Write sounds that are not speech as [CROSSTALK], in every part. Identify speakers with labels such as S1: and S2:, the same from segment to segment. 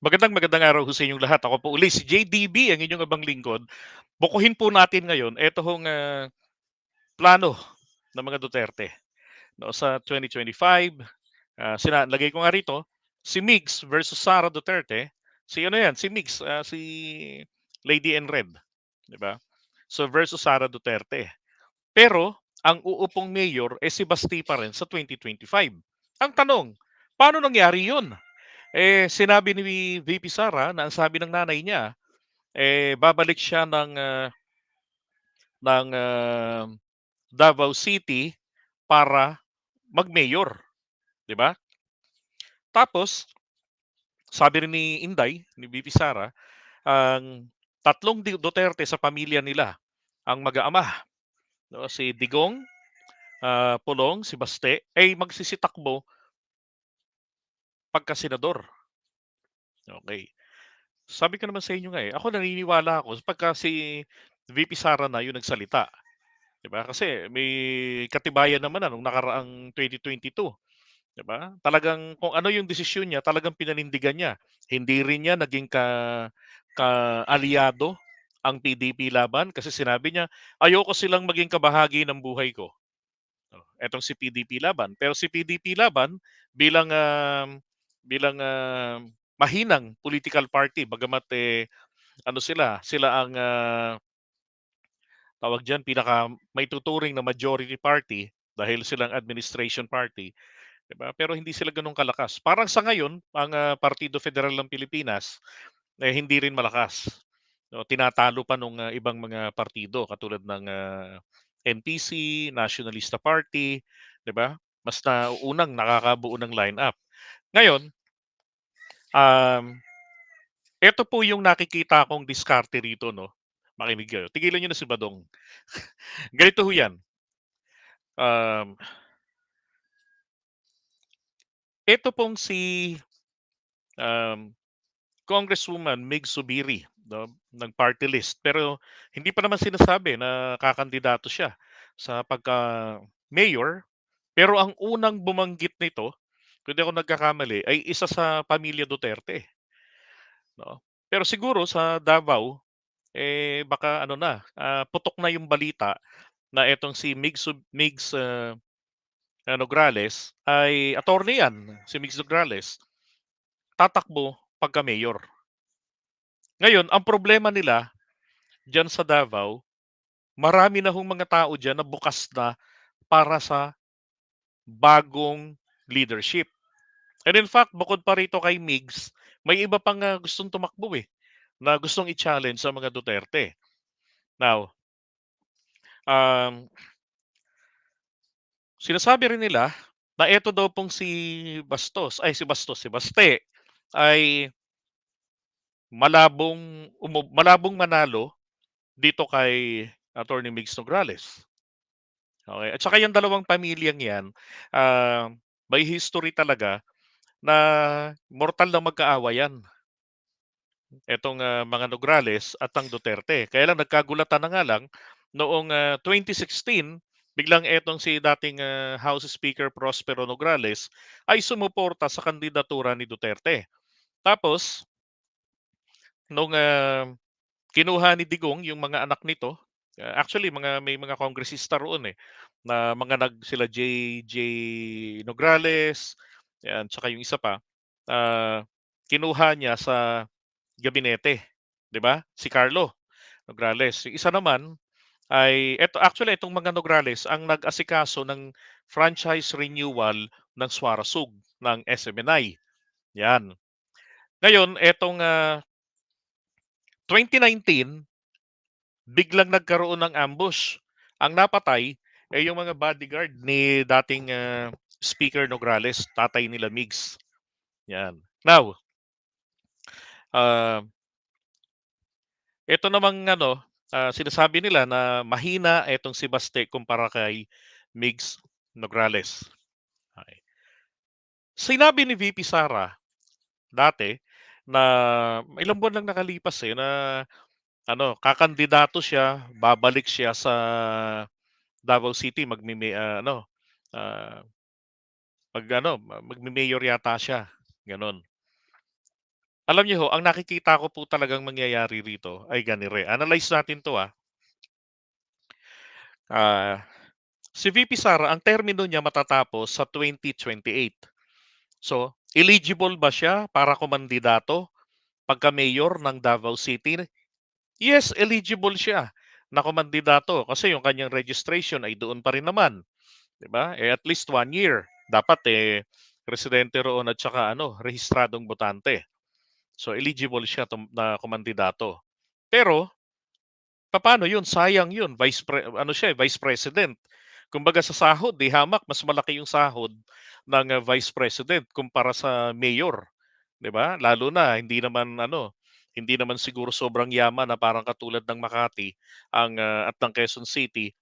S1: Magandang magandang araw ho sa inyong lahat. Ako po uli si JDB, ang inyong abang lingkod. Bukuhin po natin ngayon ito hong ah, plano ng mga Duterte no, sa 2025. Ah, sina lagay ko nga rito, si Migs versus Sara Duterte. Si ano yan, si Migs, ah, si Lady in Red. Di ba? So versus Sara Duterte. Pero ang uupong mayor eh si Basti pa rin sa 2025. Ang tanong, paano nangyari yun? Eh, sinabi ni VP Sara na ang sabi ng nanay niya, eh, babalik siya ng, ah, ng ah, Davao City para mag-mayor. Di ba? Tapos, sabi rin ni Inday, ni VP Sara, ang tatlong Duterte sa pamilya nila ang mag-aama. No? Si Digong, ah, Pulong, si Baste, ay magsisitakbo pagka senador. Okay. Sabi ko naman sa inyo nga eh, ako naniniwala ako pagka si VP Sara na yung nagsalita. 'Di ba? Kasi may katibayan naman na nung nakaraang 2022. 'Di ba? Talagang kung ano yung desisyon niya, talagang pinanindigan niya. Hindi rin niya naging ka ka-aliado ang PDP laban kasi sinabi niya, ayoko silang maging kabahagi ng buhay ko. Oh, etong si PDP laban. Pero si PDP laban bilang ah, bilang ah, mahinang political party bagamat eh, ano sila, sila ang ah, tawag diyan pinaka may tuturing na majority party dahil silang administration party, 'di ba? Pero hindi sila ganoon kalakas. Parang sa ngayon, ang ah, Partido Federal ng Pilipinas eh, hindi rin malakas. No, tinatalo pa nung ah, ibang mga partido katulad ng ah, NPC, Nationalista Party, 'di ba? Mas naunang nakakabuo ng lineup. Ngayon, um, ito po yung nakikita kong diskarte rito, no? Makinig kayo. Tigilan niyo na si Badong. [LAUGHS] Ganito ho yan. Um, ito pong si um, Congresswoman Mig Subiri no, ng party list. Pero hindi pa naman sinasabi na kakandidato siya sa pagka-mayor. Pero ang unang bumanggit nito, kung di ako nagkakamali, ay isa sa pamilya Duterte. No? Pero siguro sa Davao, eh baka ano na, ah, putok na yung balita na etong si Migs, Migs ah, ah, Nograles ay attorney yan, si Migs Nograles, tatakbo pagka mayor. Ngayon, ang problema nila dyan sa Davao, marami na hong mga tao dyan na bukas na para sa bagong leadership. And in fact, bukod pa rito kay Migs, may iba pang ah, gustong tumakbo eh, na gustong i-challenge sa mga Duterte. Now, um, sinasabi rin nila na eto daw pong si Bastos, ay si Bastos, si Baste, ay malabong, umu- malabong manalo dito kay Attorney Migs Nograles. Okay. At saka yung dalawang pamilyang yan, ah, may history talaga na mortal na magkaawayan. Etong ah, mga Nograles at ang Duterte. Kaya lang nagkagulatan na nga lang noong ah, 2016, biglang etong si dating ah, House Speaker Prospero Nograles ay sumuporta sa kandidatura ni Duterte. Tapos, nung ah, kinuha ni Digong yung mga anak nito, ah, actually mga may mga kongresista roon eh na mga nag sila JJ Nograles, yan, tsaka yung isa pa, ah, kinuha niya sa gabinete, 'di ba? Si Carlo Nograles. Yung isa naman ay eto actually itong mga Nograles ang nag-asikaso ng franchise renewal ng Suarasug ng SMNI. Yan. Ngayon, etong ah, 2019, biglang nagkaroon ng ambush. Ang napatay ay yung mga bodyguard ni dating ah, Speaker Nograles, tatay nila Migs. Yan. Now, ah, ito namang ano, ah, sinasabi nila na mahina itong si Baste kumpara kay Migs Nograles. Okay. Sinabi ni VP Sara dati na ilang buwan lang nakalipas eh na ano, kakandidato siya, babalik siya sa Davao City magmimi ah, ano, ah, mag ano, magme-mayor yata siya, gano'n. Alam niyo ho, ang nakikita ko po talagang mangyayari rito ay ganire. Analyze natin 'to, ah. Ah, si VP Sara ang termino niya matatapos sa 2028. So, eligible ba siya para kumandidato pagka-mayor ng Davao City? Yes, eligible siya na kumandidato kasi yung kanyang registration ay doon pa rin naman, 'di ba? Eh, at least 1 year. Dapat, eh, residente roon at saka ano, rehistradong botante. So, eligible siya na kumandidato. Pero papaano yun? Sayang yun, vice pre ano siya, eh, vice president. Kumbaga sa sahod, eh, hamak mas malaki yung sahod ng, ah, vice president kumpara sa mayor, 'di ba? Lalo na hindi naman ano, hindi naman siguro sobrang yaman na parang katulad ng Makati ang, ah, at ng Quezon City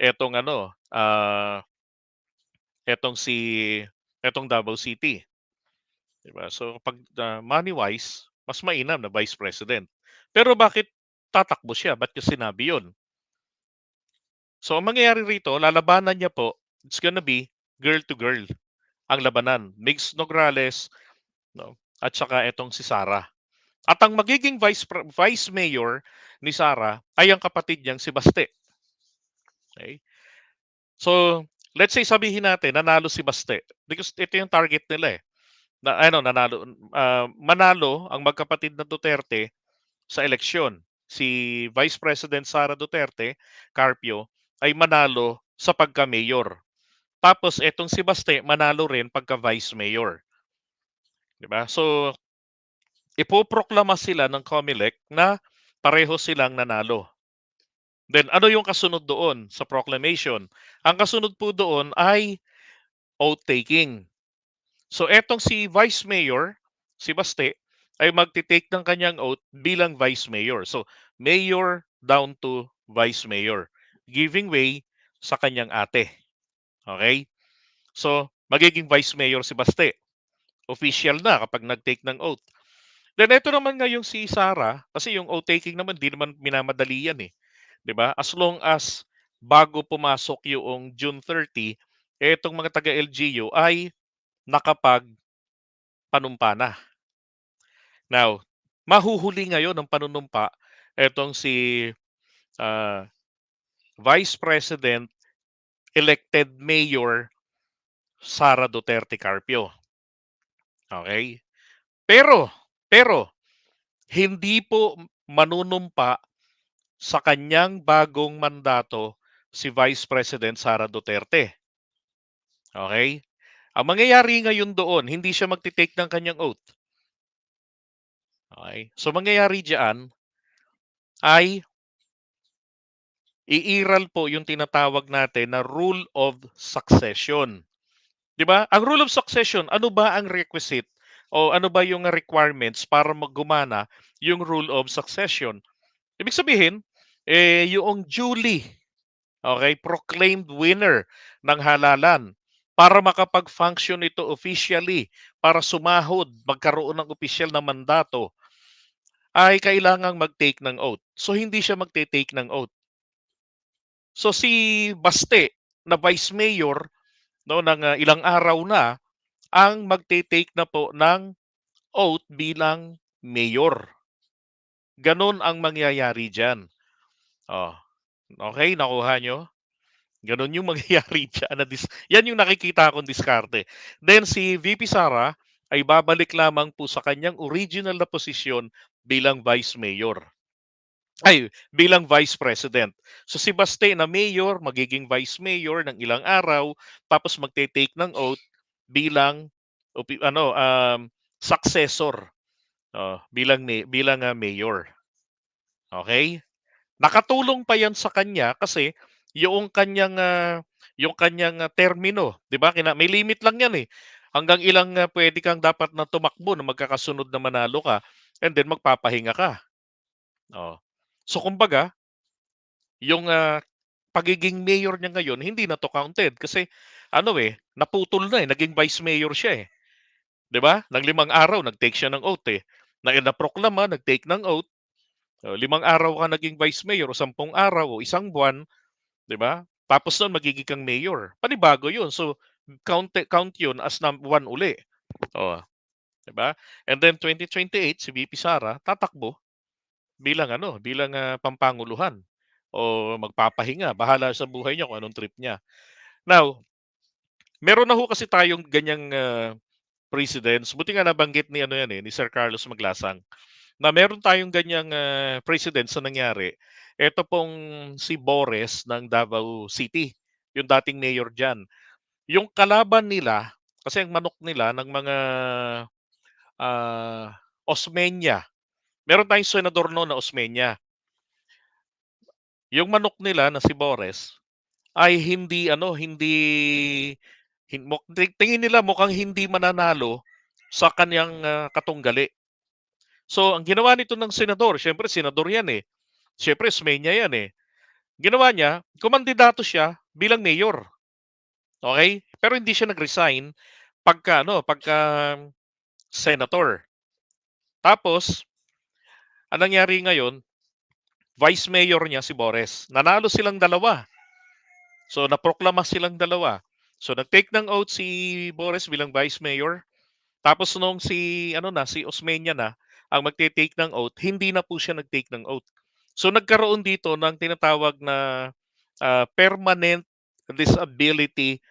S1: etong ano, ah etong si etong Davao City, 'di ba? So, 'pag, ah, money wise, mas mainam na vice president. Pero bakit tatakbo siya? Ba't niya sinabi yun? So, ang mangyayari rito, lalabanan niya po, it's gonna be girl to girl ang labanan. Migs Nograles, no, at saka etong si Sara. At ang magiging vice vice mayor ni Sara ay ang kapatid niyang si Baste. Okey. So, let's say sabihin natin nanalo si Baste, because ito yung target nila, eh, na ano nanalo, ah, manalo ang magkapatid na Duterte sa eleksyon. Si Vice President Sara Duterte, Carpio, ay manalo sa pagka-mayor. Tapos etong si Baste manalo rin pagka-vice mayor. 'Di ba? So, ipoproklama sila ng COMELEC na pareho silang nanalo. Then ano yung kasunod doon sa proclamation? Ang kasunod po doon ay oath taking. So etong si Vice Mayor, si Baste, ay magte-take ng kanyang oath bilang Vice Mayor. So Mayor down to Vice Mayor, giving way sa kanyang ate. Okay? So magiging Vice Mayor si Baste. Official na kapag nag-take ng oath. Then ito naman nga yung si Sara, kasi yung oath taking naman di naman minamadali yan eh. ba? As long as bago pumasok yung June 30, etong mga taga LGU ay nakapag panumpa na. Now, mahuhuli ngayon ng panunumpa etong si ah, Vice President elected Mayor Sara Duterte Carpio. Okay? Pero, pero hindi po manunumpa sa kanyang bagong mandato si Vice President Sara Duterte. Okay? Ang mangyayari ngayon doon, hindi siya magte-take ng kanyang oath. Okay? So mangyayari diyan ay iiral po yung tinatawag natin na rule of succession. 'Di ba? Ang rule of succession, ano ba ang requisite o ano ba yung requirements para maggumana yung rule of succession? Ibig sabihin, eh yung duly okay, proclaimed winner ng halalan para makapag-function ito officially, para sumahod, magkaroon ng opisyal na mandato, ay kailangang mag-take ng oath. So hindi siya magte-take ng oath. So si Baste na Vice Mayor no ng ah, ilang araw na ang magte-take na po ng oath bilang mayor. Ganon ang mangyayari diyan. Oh, okay, nakuha nyo? Ganon yung [LAUGHS] mangyayari dis yan yung nakikita kong diskarte. Then si VP Sara ay babalik lamang po sa kanyang original na posisyon bilang Vice Mayor. Ay, bilang Vice President. So si Baste na Mayor, magiging Vice Mayor ng ilang araw, tapos magte-take ng oath bilang ano um, successor oh, bilang bilang ah, mayor. Okay? Nakatulong pa 'yan sa kanya kasi yung kanyang ah, yung kanyang ah, termino, 'di ba? Kina may limit lang 'yan eh. Hanggang ilang ah, pwede kang dapat na tumakbo na magkakasunod na manalo ka and then magpapahinga ka. Oh. So kumbaga, yung ah, pagiging mayor niya ngayon hindi na 'to counted kasi ano eh, naputol na eh, naging vice mayor siya eh. 'Di ba? Nang limang araw nag-take siya ng oath eh. Na naproklama, nag-take ng oath. Oh, limang araw ka naging vice mayor o sampung araw o isang buwan, 'di ba? Tapos nun magiging kang mayor. Panibago 'yun. So count count 'yun as num one uli. Oh, 'Di ba? And then 2028 si VP Sara tatakbo bilang ano, bilang, ah, pampanguluhan o magpapahinga, bahala sa buhay niya kung anong trip niya. Now, meron na ho kasi tayong ganyang, ah, precedents, buti nga nabanggit ni ano yan, eh, ni Sir Carlos Maglasang, na meron tayong ganyang, ah, precedents na nangyari. Eto pong si Bores ng Davao City, yung dating mayor diyan. Yung kalaban nila, kasi ang manok nila ng mga, ah, Osmeña, meron tayong senador no'n na Osmeña. Yung manok nila na si Bores ay hindi ano, hindi hin muk ti tingin nila mukhang hindi mananalo sa kaniyang, ah, katunggali. So, ang ginawa nito ng senador, siyempre senador 'yan, eh, siyempre Osmeña 'yan, eh. Ginawa niya, kumandidato siya bilang mayor. Okey? Pero hindi siya nag-resign pagka ano, pagka senator. Tapos ang nangyari ngayon, vice mayor niya si Bores, nanalo silang dalawa. So, naproklama silang dalawa. So, nag-take ng oath si Bores bilang vice mayor, tapos nung si ano na, si Osmeña na ang magte-take ng oath, hindi na po siya nag-take ng oath. So, nagkaroon dito ng tinatawag na, ah, permanent disability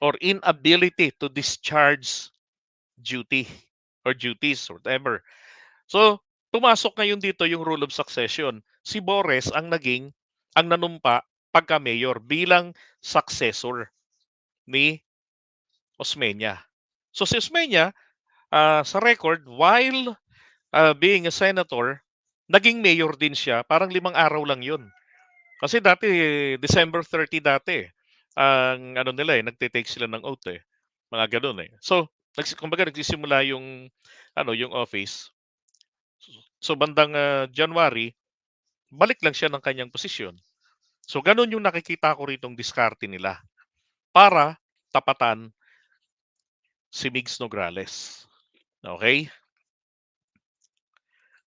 S1: or inability to discharge duty or duties, whatever. So, pumasok ngayon dito yung rule of succession. Si Bores ang naging ang nanumpa pagka-mayor bilang successor ni Osmeña. So, si Osmeña, ah, sa record while, ah, being a senator, naging mayor din siya, parang limang araw lang 'yun. Kasi dati December 30 dati, ang ano nila, eh, nagte-take sila ng oath, eh, mga gano'n, eh. So, kumbaga nagsisimula yung ano, yung office. So, bandang, ah, January, balik lang siya ng kaniyang posisyon. So, gano'n yung nakikita ko ritong diskarte nila para tapatan si Migs Nograles, okey?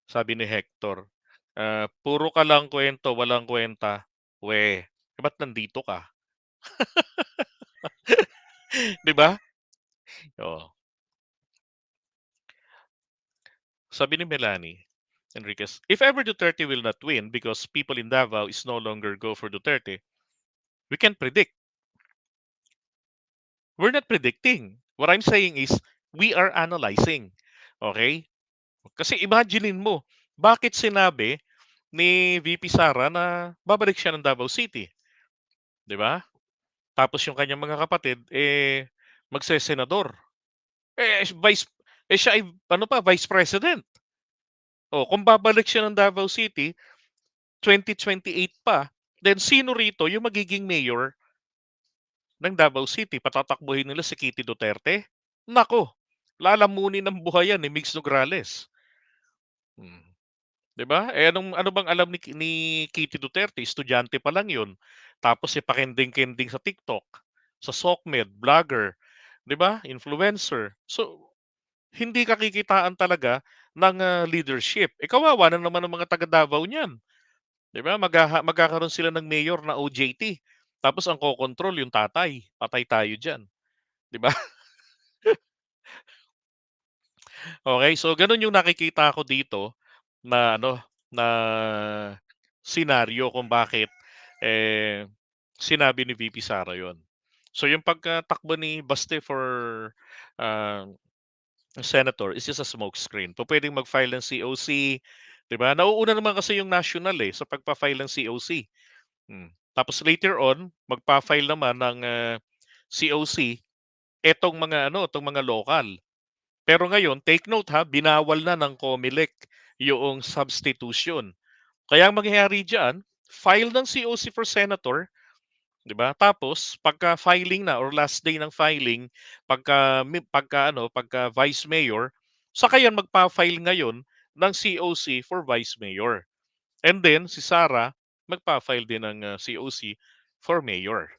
S1: Sabi ni Hector, ah, "Puro ka lang kuwento, walang kuwenta." "Weh, eh, ba't nandito ka?" [LAUGHS] 'Di ba? Oo. Sabi ni Melanie Enriquez, "If ever Duterte will not win because people in Davao is no longer go for Duterte, we can't predict." We're not predicting. What I'm saying is, we are analyzing, okey? Kasi imaginin mo, bakit sinabi ni VP Sara na babalik siya ng Davao City, 'di ba? Tapos yung kaniyang mga kapatid, eh, magsesenador. Eh, vice eh, siya ay ano pa, vice president. Oh, kung babalik siya ng Davao City, 2028 pa, then sino rito yung magiging mayor ng Davao City? Patatakbuhin nila si Kitty Duterte? Naku, lalamunin ng buhay yan ni Migs Nograles. Hmm, 'di ba? Eh, anong ano bang alam ni ni Kitty Duterte, estudyante pa lang 'yun. Tapos, eh, pakending-kending sa TikTok, sa SOCMED, vlogger, 'di ba, influencer. So, hindi kakikitaan talaga ng, ah, leadership. Eh, kawawa na naman ang mga taga Davao niyan, 'di ba? Maghaha magkakaroon sila ng mayor na OJT, tapos ang kokontrol yung tatay, patay tayo diyan, 'di ba? [LAUGHS] Okey, so gano'n yung nakikita ko dito na ano, na senaryo kung bakit, eh, sinabi ni VP Sara 'yun. So, yung pagkatakbo ni Baste for, ah, senator is just a smokescreen. Pupuwedeng mag-file ng COC, 'di ba? Nauuna naman kasi yung national, eh, sa pagpa-file ng COC. Hmm, tapos later on, magfa-file naman ng, ah, COC etong mga ano, 'tong mga lokal. Pero ngayon, take note, ha, binawal na ng COMELEC yoong substitution. Kaya ang mangyayari diyan, file ng COC for senator, 'di ba? Tapos pagka-filing na or last day ng filing, pagka pagka ano, pagka vice mayor, saka 'yan magfa-file ngayon ng COC for vice mayor. And then si Sara, magfa-file din ng, ah, COC for mayor.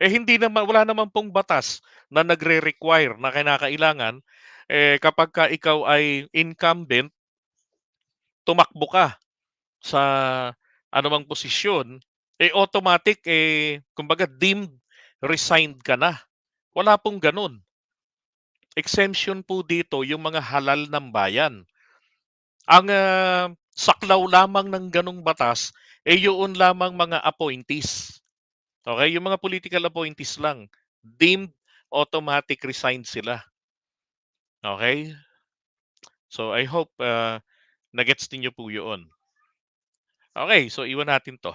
S1: Eh, hindi naman wala naman pong batas na nagre-require na kinakailangan, eh, kapagka ikaw ay incumbent tumakbo ka sa anumang posisyon, eh, automatic, eh, kumbaga deemed resigned ka na. Wala pong gano'n. exemption po dito yung mga halal ng bayan. Ang, ah, saklaw lamang ng gano'ng batas, eh, yoon lamang mga appointees. Okey, yung mga political appointees lang, deemed automatic resign sila. Okey? So, I hope, ah, na-gets ninyo po yoon. Okey, so iwan natin 'to.